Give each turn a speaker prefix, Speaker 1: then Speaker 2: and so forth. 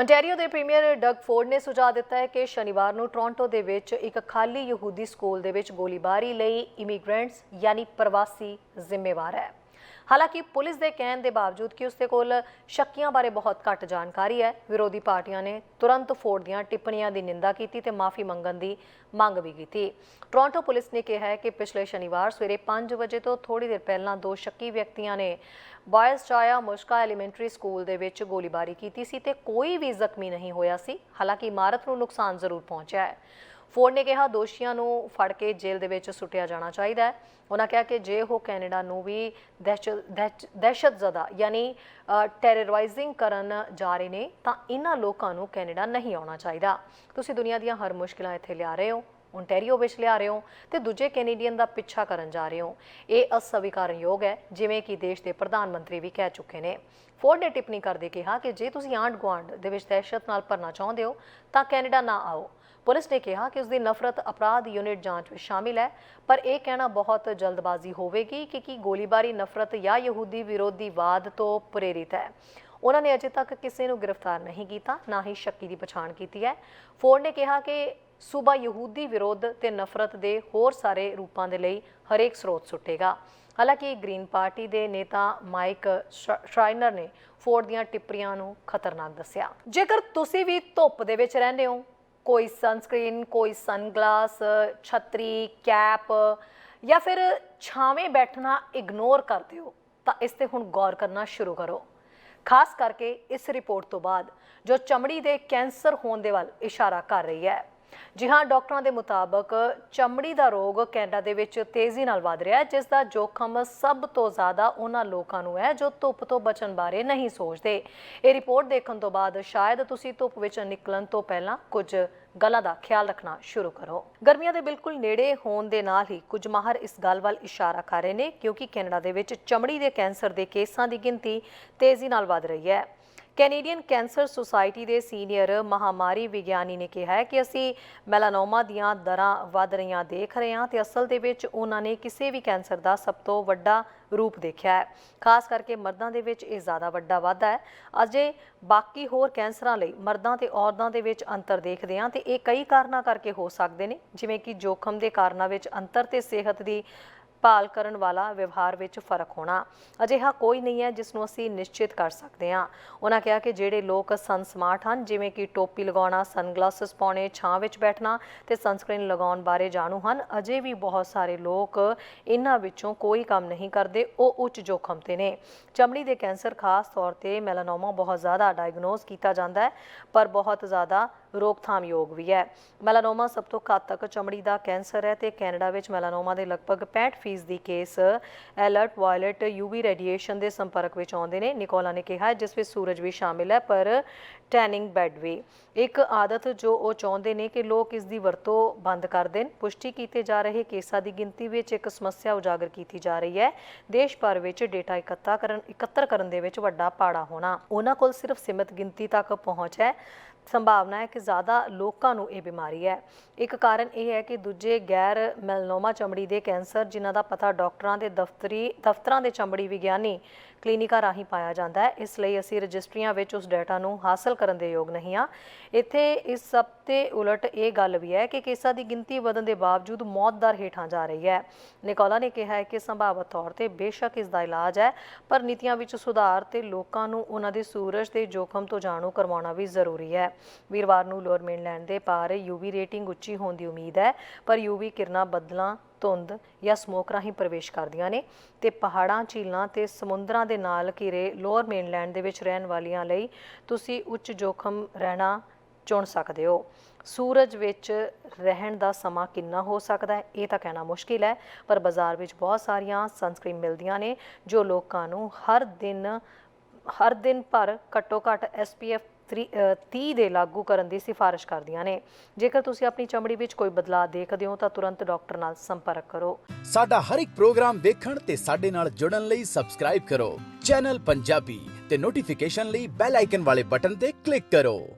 Speaker 1: ontario ਦੇ premier Doug Ford ਨੇ ਸੁਝਾਅ ਦਿੱਤਾ ਹੈ ਕਿ ਸ਼ਨੀਵਾਰ ਨੂੰ ਟੋਰਾਂਟੋ ਦੇ ਵਿੱਚ ਇੱਕ ਖਾਲੀ ਯਹੂਦੀ ਸਕੂਲ ਦੇ ਵਿੱਚ ਗੋਲੀਬਾਰੀ ਲਈ ਇਮੀਗ੍ਰੈਂਟਸ ਯਾਨੀ ਪ੍ਰਵਾਸੀ ਜ਼ਿੰਮੇਵਾਰ ਹੈ। ਹਾਲਾਂਕਿ ਪੁਲਿਸ ਦੇ ਕਹਿਣ ਦੇ ਬਾਵਜੂਦ ਕਿ ਉਸ ਦੇ ਕੋਲ ਸ਼ੱਕੀਆਂ ਬਾਰੇ ਬਹੁਤ ਘੱਟ ਜਾਣਕਾਰੀ ਹੈ, ਵਿਰੋਧੀ ਪਾਰਟੀਆਂ ਨੇ ਤੁਰੰਤ ਫੋਰਡ ਦੀਆਂ ਟਿੱਪਣੀਆਂ ਦੀ ਨਿੰਦਾ ਕੀਤੀ ਤੇ ਮਾਫੀ ਮੰਗਣ ਦੀ ਮੰਗ ਵੀ ਕੀਤੀ। ਟੋਰਾਂਟੋ ਪੁਲਿਸ ਨੇ ਕਿਹਾ ਹੈ ਕਿ ਪਿਛਲੇ ਸ਼ਨੀਵਾਰ ਸਵੇਰੇ 5 ਵਜੇ ਤੋਂ ਥੋੜੀ ਦੇਰ ਪਹਿਲਾਂ ਦੋ ਸ਼ੱਕੀ ਵਿਅਕਤੀਆਂ ਨੇ ਬਾਇਸ ਚਾਇਆ ਮੁਸ਼ਕਾ ਐਲੀਮੈਂਟਰੀ ਸਕੂਲ ਦੇ ਵਿੱਚ ਗੋਲੀਬਾਰੀ ਕੀਤੀ ਸੀ ਤੇ ਕੋਈ ਵੀ ਜ਼ਖਮੀ ਨਹੀਂ ਹੋਇਆ ਸੀ। ਹਾਲਾਂਕਿ ਇਮਾਰਤ ਨੂੰ ਨੁਕਸਾਨ ਜ਼ਰੂਰ ਪਹੁੰਚਿਆ ਹੈ। ਫੋਰਡ ਨੇ ਕਿਹਾ ਦੋਸ਼ੀਆਂ ਨੂੰ ਫੜ ਕੇ ਜੇਲ੍ਹ ਦੇ ਵਿੱਚ ਸੁੱਟਿਆ ਜਾਣਾ ਚਾਹੀਦਾ ਹੈ। ਉਹਨਾਂ ਕਿਹਾ ਕਿ ਜੇ ਉਹ ਕੈਨੇਡਾ ਨੂੰ ਵੀ ਦਹਿਸ਼ਤ ਦਹਿਸ਼- ਦਹਿਸ਼ਤਜ਼ਦਾ ਯਾਨੀ ਟੈਰਰਾਈਜ਼ਿੰਗ ਕਰਨ ਜਾ ਰਹੇ ਨੇ ਤਾਂ ਇਹਨਾਂ ਲੋਕਾਂ ਨੂੰ ਕੈਨੇਡਾ ਨਹੀਂ ਆਉਣਾ ਚਾਹੀਦਾ। ਤੁਸੀਂ ਦੁਨੀਆ ਦੀਆਂ ਹਰ ਮੁਸ਼ਕਿਲਾਂ ਇੱਥੇ ਲਿਆ ਰਹੇ ਹੋ। ਓਨਟਾਰੀਓ ਵਿੱਚ ਲਿਆ ਰਹੇ ਹੋ ਤੇ ਦੂਜੇ ਕੈਨੇਡੀਅਨ ਦਾ ਪਿੱਛਾ ਕਰਨ ਜਾ ਰਹੇ ਹੋ। ਇਹ ਅਸਵੀਕਾਰਨਯੋਗ ਹੈ, ਜਿਵੇਂ ਕਿ ਦੇਸ਼ ਦੇ ਪ੍ਰਧਾਨ ਮੰਤਰੀ ਵੀ ਕਹਿ ਚੁੱਕੇ ਨੇ। ਫੋਰਡ ਨੇ ਟਿੱਪਣੀ ਕਰਦੇ ਕਿਹਾ ਕਿ ਜੇ ਤੁਸੀਂ ਆਂਢ ਗੁਆਂਢ ਦੇ ਵਿੱਚ ਦਹਿਸ਼ਤ ਨਾਲ ਭਰਨਾ ਚਾਹੁੰਦੇ ਹੋ, ਤਾਂ ਕੈਨੇਡਾ ਨਾ ਆਓ। ਪੁਲਿਸ ਨੇ ਕਿਹਾ ਕਿ ਉਸ ਦੀ ਨਫ਼ਰਤ ਅਪਰਾਧ ਯੂਨਿਟ ਜਾਂਚ ਵਿੱਚ ਸ਼ਾਮਿਲ ਹੈ, ਪਰ ਇਹ ਕਹਿਣਾ ਬਹੁਤ ਜਲਦਬਾਜ਼ੀ ਹੋਵੇਗੀ ਕਿ ਕੀ ਗੋਲੀਬਾਰੀ ਨਫ਼ਰਤ ਜਾਂ ਯਹੂਦੀ ਵਿਰੋਧੀਵਾਦ ਤੋਂ ਪ੍ਰੇਰਿਤ ਹੈ। ਉਹਨਾਂ ਨੇ ਅਜੇ ਤੱਕ ਕਿਸੇ ਨੂੰ ਗ੍ਰਿਫਤਾਰ ਨਹੀਂ ਕੀਤਾ, ਨਾ ਹੀ ਸ਼ੱਕੀ ਦੀ ਪਛਾਣ ਕੀਤੀ ਹੈ। ਫੋਰਡ ਨੇ ਕਿਹਾ ਕਿ ਸੂਬਾ ਯਹੂਦੀ ਵਿਰੋਧ ਤੇ ਨਫ਼ਰਤ ਦੇ ਹੋਰ ਸਾਰੇ ਰੂਪਾਂ ਦੇ ਲਈ ਹਰੇਕ ਸਰੋਤ ਸੁੱਟੇਗਾ। ਹਾਲਾਂਕਿ ਗ੍ਰੀਨ ਪਾਰਟੀ ਦੇ ਨੇਤਾ ਮਾਈਕ ਸ਼ਰਾ- ਸ਼ਰਾਈਨਰ ਨੇ ਫੋਰਡ ਦੀਆਂ ਟਿੱਪਰੀਆਂ ਨੂੰ ਖਤਰਨਾਕ ਦੱਸਿਆ। ਜੇਕਰ ਤੁਸੀਂ ਵੀ ਧੁੱਪ ਦੇ ਵਿੱਚ ਰਹਿੰਦੇ ਹੋ, ਕੋਈ ਸਨਸਕ੍ਰੀਨ ਕੋਈ ਸਨਗਲਾਸ ਛਤਰੀ ਕੈਪ ਜਾਂ ਫਿਰ ਛਾਵੇਂ ਬੈਠਣਾ ਇਗਨੋਰ ਕਰਦੇ ਹੋ, ਤਾਂ ਇਸ ਤੇ ਹੁਣ ਗੌਰ ਕਰਨਾ ਸ਼ੁਰੂ ਕਰੋ। ਖਾਸ ਕਰਕੇ ਇਸ ਰਿਪੋਰਟ ਤੋਂ ਬਾਅਦ, ਜੋ ਚਮੜੀ ਦੇ ਕੈਂਸਰ ਹੋਣ ਦੇ ਵੱਲ ਇਸ਼ਾਰਾ ਕਰ ਰਹੀ ਹੈ। ਜੀ ਹਾਂ, ਡਾਕਟਰਾਂ ਦੇ ਮੁਤਾਬਕ ਚਮੜੀ ਦਾ ਰੋਗ ਕੈਨੇਡਾ ਦੇ ਵਿੱਚ ਤੇਜ਼ੀ ਨਾਲ ਵਧ ਰਿਹਾ ਹੈ, ਜਿਸ ਦਾ ਜੋਖਮ ਸਭ ਤੋਂ ਜ਼ਿਆਦਾ ਉਹਨਾਂ ਲੋਕਾਂ ਨੂੰ ਹੈ ਜੋ ਧੁੱਪ ਤੋਂ ਬਚਣ ਬਾਰੇ ਨਹੀਂ ਸੋਚਦੇ। ਇਹ ਰਿਪੋਰਟ ਦੇਖਣ ਤੋਂ ਬਾਅਦ ਸ਼ਾਇਦ ਤੁਸੀਂ ਧੁੱਪ ਵਿੱਚ ਨਿਕਲਣ ਤੋਂ ਪਹਿਲਾਂ ਕੁਝ ਗੱਲਾਂ ਦਾ ਖਿਆਲ ਰੱਖਣਾ ਸ਼ੁਰੂ ਕਰੋ। ਗਰਮੀਆਂ ਦੇ ਬਿਲਕੁਲ ਨੇੜੇ ਹੋਣ ਦੇ ਨਾਲ ਹੀ ਕੁਝ ਮਾਹਰ ਇਸ ਗੱਲ ਵੱਲ ਇਸ਼ਾਰਾ ਕਰ ਰਹੇ ਨੇ ਕਿਉਂਕਿ ਕੈਨੇਡਾ ਦੇ ਵਿੱਚ ਚਮੜੀ ਦੇ ਕੈਂਸਰ ਦੇ ਕੇਸਾਂ ਦੀ ਗਿਣਤੀ ਤੇਜ਼ੀ ਨਾਲ ਵਧ ਰਹੀ ਹੈ। ਕੈਨੇਡੀਅਨ ਕੈਂਸਰ ਸੁਸਾਇਟੀ ਦੇ ਸੀਨੀਅਰ ਮਹਾਮਾਰੀ ਵਿਗਿਆਨੀ ਨੇ ਕਿਹਾ ਹੈ ਕਿ ਅਸੀਂ ਮੈਲਾਨੋਮਾ ਦੀਆਂ ਦਰਾਂ ਵਧ ਰਹੀਆਂ ਦੇਖ ਰਹੇ ਹਾਂ ਤੇ ਅਸਲ ਦੇ ਵਿੱਚ ਉਹਨਾਂ ਨੇ ਕਿਸੇ ਵੀ ਕੈਂਸਰ ਦਾ ਸਭ ਤੋਂ ਵੱਡਾ ਰੂਪ ਦੇਖਿਆ ਹੈ। ਖਾਸ ਕਰਕੇ ਮਰਦਾਂ ਦੇ ਵਿੱਚ ਇਹ ਜ਼ਿਆਦਾ ਵੱਡਾ ਵਾਧਾ ਹੈ। ਅਜੇ ਬਾਕੀ ਹੋਰ ਕੈਂਸਰਾਂ ਲਈ ਮਰਦਾਂ ਤੇ ਔਰਤਾਂ ਦੇ ਵਿੱਚ ਅੰਤਰ ਦੇਖਦੇ ਹਾਂ ਤੇ ਇਹ ਕਈ ਕਾਰਨਾਂ ਕਰਕੇ ਹੋ ਸਕਦੇ ਨੇ, ਜਿਵੇਂ ਕਿ ਜੋਖਮ ਦੇ ਕਾਰਨਾਂ ਵਿੱਚ ਅੰਤਰ ਤੇ ਸਿਹਤ ਦੀ ਭਾਲ ਕਰਨ ਵਾਲਾ ਵਿਵਹਾਰ ਵਿੱਚ ਫ਼ਰਕ ਹੋਣਾ ਅਜਿਹਾ ਕੋਈ ਨਹੀਂ ਹੈ ਜਿਸ ਨੂੰ ਅਸੀਂ ਨਿਸ਼ਚਿਤ ਕਰ ਸਕਦੇ ਹਾਂ। ਉਹਨਾਂ ਕਿਹਾ ਕਿ ਜਿਹੜੇ ਲੋਕ ਸਨ ਸਮਾਰਟ ਹਨ, ਜਿਵੇਂ ਕਿ ਟੋਪੀ ਲਗਾਉਣਾ, ਸਨਗਲਾਸਸ ਪਾਉਣੇ, ਛਾਂ ਵਿੱਚ ਬੈਠਣਾ ਤੇ ਸਨਸਕ੍ਰੀਨ ਲਗਾਉਣ ਬਾਰੇ ਜਾਣੂ ਹਨ, ਅਜੇ ਵੀ ਬਹੁਤ ਸਾਰੇ ਲੋਕ ਇਹਨਾਂ ਵਿੱਚੋਂ ਕੋਈ ਕੰਮ ਨਹੀਂ ਕਰਦੇ, ਉਹ ਉੱਚ ਜੋਖਮ ਤੇ ਨੇ। ਚਮੜੀ ਦੇ ਕੈਂਸਰ ਖਾਸ ਤੌਰ ਤੇ ਮੈਲਾਨੋਮਾ ਬਹੁਤ ਜ਼ਿਆਦਾ ਡਾਇਗਨੋਸ ਕੀਤਾ ਜਾਂਦਾ ਹੈ, ਪਰ ਬਹੁਤ ਜ਼ਿਆਦਾ ਰੋਕਥਾਮ ਯੋਗ ਵੀ ਹੈ। ਮੈਲਾਨੋਮਾ ਸਭ ਤੋਂ ਘਾਤਕ ਚਮੜੀ ਦਾ ਕੈਂਸਰ ਹੈ ਤੇ ਕੈਨੇਡਾ ਵਿੱਚ ਮੈਲਾਨੋਮਾ ਦੇ ਲਗਭਗ 65% ਦੀ case ultra violet UV radiation ਦੇ ਸੰਪਰਕ ਵਿੱਚ ਆਉਂਦੇ ਨੇ, ਨਿਕੋਲਾ ਨੇ ਕਿਹਾ, ਜਿਸ ਵਿੱਚ ਸੂਰਜ ਵੀ ਸ਼ਾਮਿਲ ਹੈ, ਪਰ ਟੈਨਿੰਗ ਬੈਡ ਵੀ। ਇੱਕ ਆਦਤ ਜੋ ਉਹ ਚਾਹੁੰਦੇ ਨੇ ਕਿ ਲੋਕ ਇਸ ਦੀ ਵਰਤੋਂ ਬੰਦ ਕਰ ਦੇਣ। ਪੁਸ਼ਟੀ ਕੀਤੇ ਜਾ ਰਹੇ ਕੇਸਾਂ ਦੀ ਗਿਣਤੀ ਵਿੱਚ ਇੱਕ ਸਮੱਸਿਆ ਉਜਾਗਰ ਕੀਤੀ ਜਾ ਰਹੀ ਹੈ। ਦੇਸ਼ ਭਰ ਵਿੱਚ ਡੇਟਾ ਇਕੱਠਾ ਕਰਨ, ਇਕੱਤਰ ਕਰਨ ਦੇ ਵਿੱਚ ਵੱਡਾ ਪਾੜਾ ਹੋਣਾ। ਉਹਨਾਂ ਕੋਲ ਸਿਰਫ ਸੀਮਿਤ ਗਿਣਤੀ ਤੱਕ ਪਹੁੰਚ ਹੈ। ਸੰਭਾਵਨਾ ਹੈ ਕਿ ਜ਼ਿਆਦਾ ਲੋਕਾਂ ਨੂੰ ਇਹ ਬਿਮਾਰੀ ਹੈ। ਇੱਕ ਕਾਰਨ ਇਹ ਹੈ ਕਿ ਦੂਜੇ ਗੈਰ ਮੈਲਨੋਮਾ ਚਮੜੀ ਦੇ ਕੈਂਸਰ, ਜਿਨ੍ਹਾਂ ਦਾ ਪਤਾ ਡਾਕਟਰਾਂ ਦੇ ਦਫ਼ਤਰੀ, ਦਫ਼ਤਰਾਂ ਦੇ ਚਮੜੀ ਵਿਗਿਆਨੀ ਕਲੀਨਿਕਾਂ ਰਾਹੀਂ ਪਾਇਆ ਜਾਂਦਾ ਹੈ। ਇਸ ਲਈ ਅਸੀਂ ਰਜਿਸਟਰੀਆਂ ਵਿੱਚ ਉਸ ਡਾਟਾ ਨੂੰ ਹਾਸਲ ਕਰਨ ਦੇ ਯੋਗ ਨਹੀਂ ਹਾਂ। ਇੱਥੇ ਇਸ ਸਭ ਤੇ ਉਲਟ ਇਹ ਗੱਲ ਵੀ ਹੈ ਕਿ ਕੇਸਾਂ ਦੀ ਗਿਣਤੀ ਵਧਣ ਦੇ ਬਾਵਜੂਦ ਮੌਤ ਦਰ ਹੇਠਾਂ ਜਾ ਰਹੀ ਹੈ। ਨਿਕੋਲਾ ਨੇ ਕਿਹਾ ਹੈ ਕਿ ਸੰਭਾਵਤ ਤੌਰ ਤੇ ਬੇਸ਼ੱਕ ਇਸ ਦਾ ਇਲਾਜ ਹੈ, ਪਰ ਨੀਤੀਆਂ ਵਿੱਚ ਸੁਧਾਰ ਤੇ ਲੋਕਾਂ ਨੂੰ ਉਹਨਾਂ ਦੇ ਸੂਰਜ ਦੇ ਜੋਖਮ ਤੋਂ ਜਾਣੂ ਕਰਵਾਉਣਾ ਵੀ ਜ਼ਰੂਰੀ ਹੈ। ਵੀਰਵਾਰ ਨੂੰ ਲੋਅਰ ਮੇਨਲੈਂਡ ਦੇ ਪਾਰ ਯੂਵੀ ਰੇਟਿੰਗ ਉੱਚੀ ਹੋਣ ਦੀ ਉਮੀਦ ਹੈ, ਪਰ ਯੂਵੀ ਕਿਰਨਾਂ ਬੱਦਲਾਂ, ਧੁੰਦ ਜਾਂ ਸਮੋਕ ਰਾਹੀਂ ਪ੍ਰਵੇਸ਼ ਕਰਦੀਆਂ ਨੇ ਤੇ ਪਹਾੜਾਂ, ਝੀਲਾਂ ਤੇ ਸਮੁੰਦਰਾਂ ਦੇ ਨਾਲ ਘਿਰੇ ਲੋਅਰ ਮੇਨਲੈਂਡ ਦੇ ਵਿੱਚ ਰਹਿਣ ਵਾਲੀਆਂ ਲਈ ਤੁਸੀਂ ਉੱਚ ਜੋਖਮ ਰਹਿਣਾ ਚੁਣ ਸਕਦੇ ਹੋ। ਸੂਰਜ ਵਿੱਚ ਰਹਿਣ ਦਾ ਸਮਾਂ ਕਿੰਨਾ ਹੋ ਸਕਦਾ ਹੈ, ਇਹ ਤਾਂ ਕਹਿਣਾ ਮੁਸ਼ਕਿਲ ਹੈ, ਪਰ ਬਾਜ਼ਾਰ ਵਿੱਚ ਬਹੁਤ ਸਾਰੀਆਂ ਸਨਸਕ੍ਰੀਨ ਮਿਲਦੀਆਂ ਨੇ ਜੋ ਲੋਕਾਂ ਨੂੰ ਹਰ ਦਿਨ ਹਰ ਦਿਨ ਭਰ ਘੱਟੋ ਘੱਟ SPF 30 ਦੇ ਲਾਗੂ ਕਰਨ ਦੀ ਸਿਫਾਰਿਸ਼ ਕਰਦੀਆਂ ਨੇ। ਜੇਕਰ ਤੁਸੀਂ ਆਪਣੀ ਚਮੜੀ ਵਿੱਚ ਕੋਈ ਬਦਲਾਅ ਦੇਖਦੇ ਹੋ, ਤਾਂ ਤੁਰੰਤ ਡਾਕਟਰ ਨਾਲ ਸੰਪਰਕ ਕਰੋ।
Speaker 2: ਸਾਡਾ ਹਰ ਇੱਕ ਪ੍ਰੋਗਰਾਮ ਦੇਖਣ ਤੇ ਸਾਡੇ ਨਾਲ ਜੁੜਨ ਲਈ ਸਬਸਕ੍ਰਾਈਬ ਕਰੋ। ਚੈਨਲ ਪੰਜਾਬੀ ਤੇ ਨੋਟੀਫਿਕੇਸ਼ਨ ਲਈ ਬੈਲ ਆਈਕਨ ਵਾਲੇ ਬਟਨ ਤੇ ਕਲਿੱਕ ਕਰੋ।